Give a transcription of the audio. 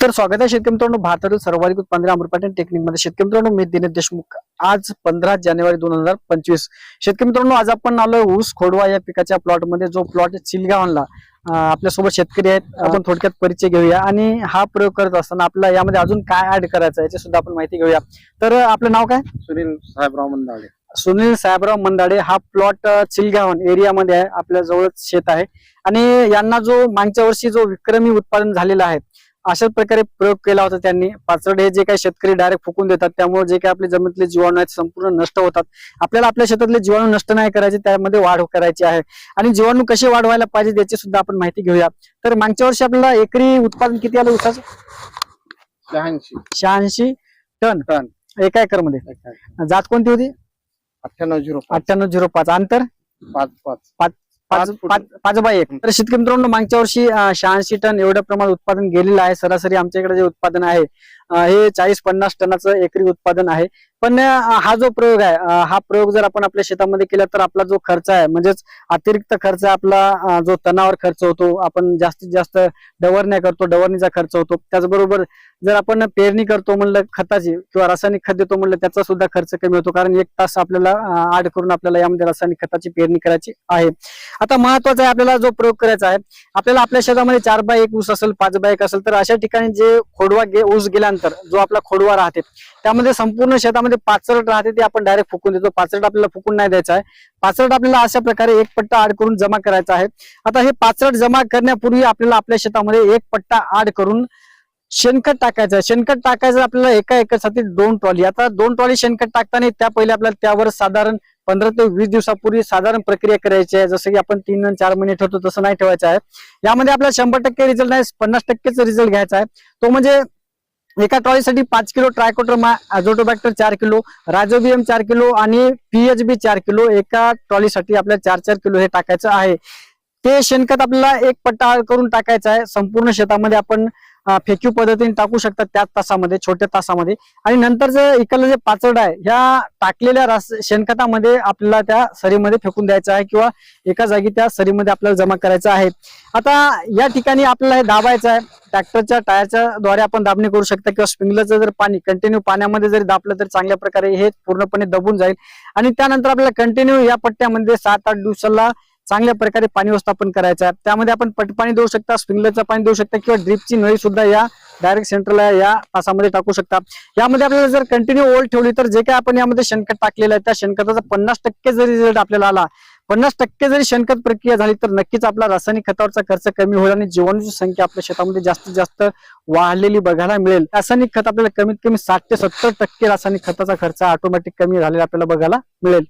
तर स्वागत आहे शेतकरी मित्रांनो. भारतातील सर्वाधिक उत्पादन टेक्निकमध्ये. शेतकरी मित्रांनो मी दिनेश देशमुख. आज पंधरा जानेवारी दोन हजार पंचवीस. शेतकरी मित्रांनो आज आपण आलोय ऊस खोडवा या पिकाच्या प्लॉटमध्ये. जो प्लॉट चिलगावला आपल्यासोबत शेतकरी आहेत. आपण थोडक्यात परिचय घेऊया. आणि हा प्रयोग करत असताना आपल्याला यामध्ये अजून काय ऍड करायचं याची सुद्धा आपण माहिती घेऊया. तर आपलं नाव काय? सुनील साहेबराव मंदावडे सुनील साहेबराव मंदाडे हा प्लॉट चिलगावन एरियामध्ये आहे. आपल्या जवळच शेत आहे. आणि यांना जो मागच्या वर्षी जो विक्रमी उत्पादन झालेला आहे अशाच प्रकारे प्रयोग केला होता त्यांनी. पाचड हे जे काही शेतकरी डायरेक्ट फुकून देतात त्यामुळे जे काही आपल्या जमिनीतले जीवाणू आहेत संपूर्ण नष्ट होतात. आपल्याला आपल्या शेतातले जीवाणू नष्ट नाही करायचे त्यामध्ये वाढ करायची आहे. आणि जीवाणू कसे वाढवायला पाहिजे याची सुद्धा आपण माहिती घेऊया. तर मागच्या वर्षी आपल्याला एकरी उत्पादन किती आलं उसाचं? शहाऐंशी. शहाऐंशी टन. टन. एका एकरमध्ये जात कोणती होती? अठ्ठ्याण्णव झिरो अठ्ठ्याण्णव झिरो पाच. अंतर? पाच पाच. पाच पाच फूट. पाच पाच बाय एक तर शेतकरी मित्रांनो मागच्या वर्षी शहाऐंशी टन एवढ्या प्रमाणात उत्पादन गेलेलं आहे सरासरी आमच्या इकडे जे उत्पादन आहे हे चाळीस पन्नास टनाचं एकरी उत्पादन आहे. पण हा जो प्रयोग आहे हा प्रयोग जर आपण आपल्या शेतामध्ये केला तर आपला जो खर्च आहे म्हणजेच अतिरिक्त खर्च आपला जो तणावर खर्च होतो आपण जास्तीत जास्त डवरण्या करतो डवरणीचा खर्च होतो. त्याचबरोबर जर आपण पेरणी करतो म्हणलं खताची किंवा रासायनिक खत देतो म्हणलं त्याचा सुद्धा खर्च कमी होतो. कारण एक तास आपल्याला आड करून आपल्याला यामध्ये रासायनिक खताची पेरणी करायची आहे. आता महत्त्वाचा आहे आपल्याला जो प्रयोग करायचा आहे आपल्याला आपल्या शेतामध्ये चार बाय एक ऊस असेल पाच बाय एक असेल तर अशा ठिकाणी जे खोडवा गे ऊस गेल्यानंतर जो आपला खोडवा राहते त्यामध्ये संपूर्ण शेतामध्ये पाचरट राहते ते आपण डायरेक्ट फुकून देतो. पाचरट आपल्याला फुकून नाही द्यायचा आहे. पाचरट आपल्याला अशा प्रकारे एक पट्टा आड करून जमा करायचा आहे. आता हे पाचरट जमा करण्यापूर्वी आपल्याला आपल्या शेतामध्ये एक पट्टा आड करून शेणखत टाकायचं आहे. शेणखत टाकायचं आपल्याला एका एकरसाठी दोन ट्रॉली. आता दोन ट्रॉली शेणखत टाकताना त्या पहिले आपल्याला त्यावर साधारण पंधरा ते वीस दिवसापूर्वी साधारण प्रक्रिया करायची आहे. जसं की आपण तीन आणि चार महिने ठेवतो तसं नाही ठेवायचं आहे. यामध्ये आपल्याला शंभर टक्के रिझल्ट नाही पन्नास टक्केच रिझल्ट घ्यायचा आहे. तो म्हणजे एका ट्रॉलीसाठी पाच किलो ट्रायकोट्रमा अझोटोबॅक्टर चार किलो राजोबियम चार किलो आणि पीएचबी चार किलो. एका ट्रॉलीसाठी आपल्याला चार चार किलो हे टाकायचं आहे. ते शेणखत आपल्याला एक पट्टा करून टाकायचं आहे. संपूर्ण शेतामध्ये आपण फेकीव पद्धतीने टाकू शकतात त्याच तासामध्ये छोट्या तासामध्ये. आणि नंतर जे इकडलं जे पाचड आहे ह्या टाकलेल्या रास शेणखतामध्ये आपल्याला त्या सरीमध्ये फेकून द्यायचं आहे किंवा एका जागी त्या सरीमध्ये आपल्याला जमा करायचं आहे. आता या ठिकाणी आपल्याला हे दाबायचं आहे. ट्रॅक्टरच्या टायरच्या द्वारे आपण दाबणी करू शकता किंवा स्प्रिंगलरचं जर पाणी कंटिन्यू पाण्यामध्ये जरी दाबलं तर चांगल्या प्रकारे हे पूर्णपणे दबून जाईल. आणि त्यानंतर आपल्याला कंटिन्यू या पट्ट्यामध्ये सात आठ दिवसाला चांगल्या प्रकारे पाणी व्यवस्थापन करायचं आहे. त्यामध्ये आपण पट पाणी देऊ शकता स्प्रिंगलरचं पाणी देऊ शकता किंवा ड्रिपची नळी सुद्धा या डायरेक्ट सेंटरला या तासामध्ये टाकू शकता. यामध्ये आपल्याला जर कंटिन्यू ओल ठेवली तर जे काय आपण यामध्ये शेणखत टाकलेलं आहे त्या शेणखताचा पन्नास टक्के जरी रिझल्ट आपल्याला आला पन्नास टक्के जरी शेणखत प्रक्रिया झाली तर नक्कीच आपला रासायनिक खतावरचा खर्च कमी होईल आणि जीवाणूची संख्या आपल्या शेतामध्ये जास्तीत जास्त वाढलेली बघायला मिळेल. रासायनिक खत आपल्याला कमीत कमी साठ ते सत्तर टक्के रासायनिक खताचा खर्च ऑटोमॅटिक कमी झालेला आपल्याला बघायला मिळेल.